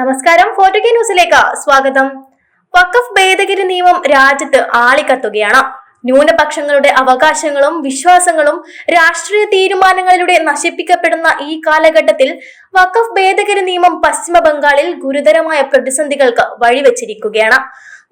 നമസ്കാരം ഫോർട്ടു കെ ന്യൂസിലേക്ക് സ്വാഗതം. വഖഫ് ഭേദഗതി നിയമം രാജ്യത്ത് ആളിക്കത്തുകയാണ്. ന്യൂനപക്ഷങ്ങളുടെ അവകാശങ്ങളും വിശ്വാസങ്ങളും രാഷ്ട്രീയ തീരുമാനങ്ങളിലൂടെ നശിപ്പിക്കപ്പെടുന്ന ഈ കാലഘട്ടത്തിൽ വഖഫ് ഭേദഗതി നിയമം പശ്ചിമ ബംഗാളിൽ ഗുരുതരമായ പ്രതിസന്ധികൾക്ക് വഴിവെച്ചിരിക്കുകയാണ്.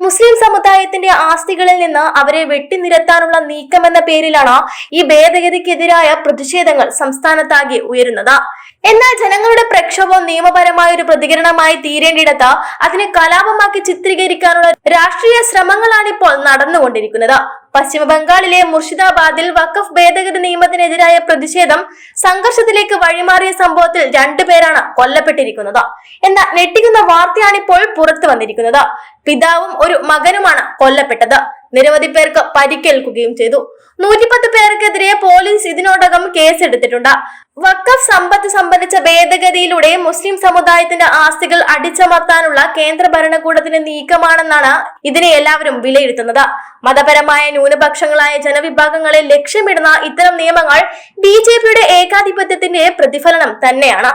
മുസ്ലിം സമുദായത്തിന്റെ ആസ്തികളിൽ നിന്ന് അവരെ വെട്ടിനിരത്താനുള്ള നീക്കമെന്ന പേരിലാണ് ഈ ഭേദഗതിക്കെതിരായ പ്രതിഷേധങ്ങൾ സംസ്ഥാനത്താകെ ഉയരുന്നത്. എന്നാൽ ജനങ്ങളുടെ പ്രക്ഷോഭം നിയമപരമായ ഒരു പ്രതികരണമായി തീരേണ്ടിടത്ത് അതിനെ കലാപമാക്കി ചിത്രീകരിക്കാനുള്ള രാഷ്ട്രീയ ശ്രമങ്ങളാണ് ഇപ്പോൾ നടന്നുകൊണ്ടിരിക്കുന്നത്. പശ്ചിമ ബംഗാളിലെ മുർഷിദാബാദിൽ വഖഫ് ഭേദഗതി നിയമത്തിനെതിരായ പ്രതിഷേധം സംഘർഷത്തിലേക്ക് വഴിമാറിയ സംഭവത്തിൽ രണ്ടുപേരാണ് കൊല്ലപ്പെട്ടിരിക്കുന്നത്. എന്ന ഞെട്ടിക്കുന്ന വാർത്തയാണിപ്പോൾ പുറത്തു വന്നിരിക്കുന്നത്. പിതാവും ഒരു മകനുമാണ് കൊല്ലപ്പെട്ടത്. നിരവധി പേർക്ക് പരിക്കേൽക്കുകയും ചെയ്തു. നൂറ്റിപ്പത്ത് പേർക്കെതിരെ ഇതിനോടകം കേസെടുത്തിട്ടുണ്ട്. വഖഫ് സമ്പത്ത് സംബന്ധിച്ച ഭേദഗതിയിലൂടെ മുസ്ലിം സമുദായത്തിന്റെ ആസ്തികൾ അടിച്ചമർത്താനുള്ള കേന്ദ്ര ഭരണകൂടത്തിന്റെ നീക്കമാണെന്നാണ് ഇതിനെ എല്ലാവരും വിലയിരുത്തുന്നത്. മതപരമായ ന്യൂനപക്ഷങ്ങളായ ജനവിഭാഗങ്ങളെ ലക്ഷ്യമിടുന്ന ഇത്തരം നിയമങ്ങൾ ബി ഏകാധിപത്യത്തിന്റെ പ്രതിഫലനം തന്നെയാണ്.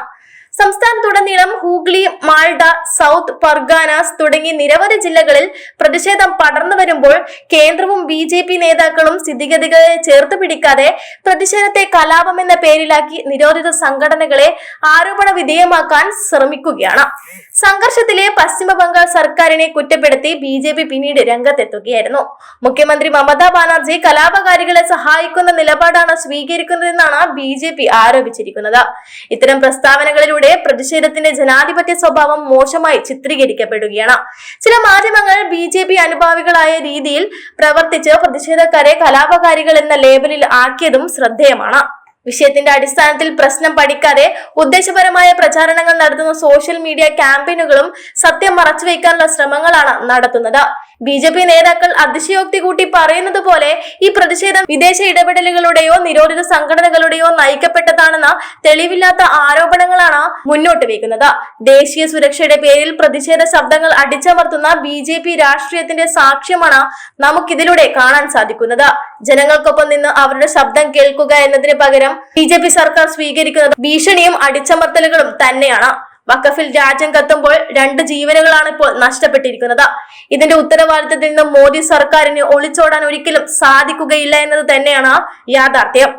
സംസ്ഥാനത്തുടനീളം ഹൂഗ്ലി മാൾഡ സൗത്ത് പർഗാനാസ് തുടങ്ങി നിരവധി ജില്ലകളിൽ പ്രതിഷേധം പടർന്നു വരുമ്പോൾ കേന്ദ്രവും ബി ജെ പി നേതാക്കളും സ്ഥിതിഗതികളെ ചേർത്ത് പിടിക്കാതെ പ്രതിഷേധത്തെ കലാപം എന്ന പേരിലാക്കി നിരോധിത സംഘടനകളെ ആരോപണ വിധേയമാക്കാൻ ശ്രമിക്കുകയാണ്. സംഘർഷത്തിലെ പശ്ചിമ ബംഗാൾ സർക്കാരിനെ കുറ്റപ്പെടുത്തി ബി ജെ പി പിന്നീട് രംഗത്തെത്തുകയായിരുന്നു. മുഖ്യമന്ത്രി മമതാ ബാനർജി കലാപകാരികളെ സഹായിക്കുന്ന നിലപാടാണ് സ്വീകരിക്കുന്നതെന്നാണ് ബി ജെ പി ആരോപിച്ചിരിക്കുന്നത്. ഇത്തരം പ്രസ്താവനകളിലൂടെ പ്രതിഷേധത്തിന്റെ ജനാധിപത്യ സ്വഭാവം മോശമായി ചിത്രീകരിക്കപ്പെടുകയാണ്. ചില മാധ്യമങ്ങൾ ബി ജെ പി അനുഭാവികളായ രീതിയിൽ പ്രവർത്തിച്ച് പ്രതിഷേധക്കാരെ കലാപകാരികൾ എന്ന ലേബലിൽ ആക്കിയതും ശ്രദ്ധേയമാണ്. വിഷയത്തിന്റെ അടിസ്ഥാനത്തിൽ പ്രശ്നം പഠിക്കാതെ ഉദ്ദേശപരമായ പ്രചാരണങ്ങൾ നടത്തുന്ന സോഷ്യൽ മീഡിയ ക്യാമ്പയിനുകളും സത്യം മറച്ചുവെക്കാനുള്ള ശ്രമങ്ങളാണ് നടത്തുന്നത്. ബി ജെ പി നേതാക്കൾ അതിശയോക്തി കൂട്ടി പറയുന്നത് പോലെ ഈ പ്രതിഷേധം വിദേശ ഇടപെടലുകളുടെയോ നിരോധിത സംഘടനകളുടെയോ നയിക്കപ്പെട്ടതാണെന്ന തെളിവില്ലാത്ത ആരോപണങ്ങളാണ് മുന്നോട്ട് വയ്ക്കുന്നത്. ദേശീയ സുരക്ഷയുടെ പേരിൽ പ്രതിഷേധ ശബ്ദങ്ങൾ അടിച്ചമർത്തുന്ന ബി ജെ പി രാഷ്ട്രീയത്തിന്റെ സാക്ഷ്യമാണ് നമുക്കിതിലൂടെ കാണാൻ സാധിക്കുന്നത്. ജനങ്ങൾക്കൊപ്പം നിന്ന് അവരുടെ ശബ്ദം കേൾക്കുക എന്നതിന് പകരം ബി സർക്കാർ സ്വീകരിക്കുന്നത് ഭീഷണിയും അടിച്ചമർത്തലുകളും തന്നെയാണ്. വഖഫിൽ രാജ്യം കത്തുമ്പോൾ രണ്ട് ജീവനുകളാണ് ഇപ്പോൾ നഷ്ടപ്പെട്ടിരിക്കുന്നത്. ഇതിന്റെ ഉത്തരവാദിത്തത്തിൽ നിന്ന് മോദി സർക്കാരിന് ഒളിച്ചോടാൻ ഒരിക്കലും സാധിക്കുകയില്ല എന്നത് തന്നെയാണ് യാഥാർത്ഥ്യം.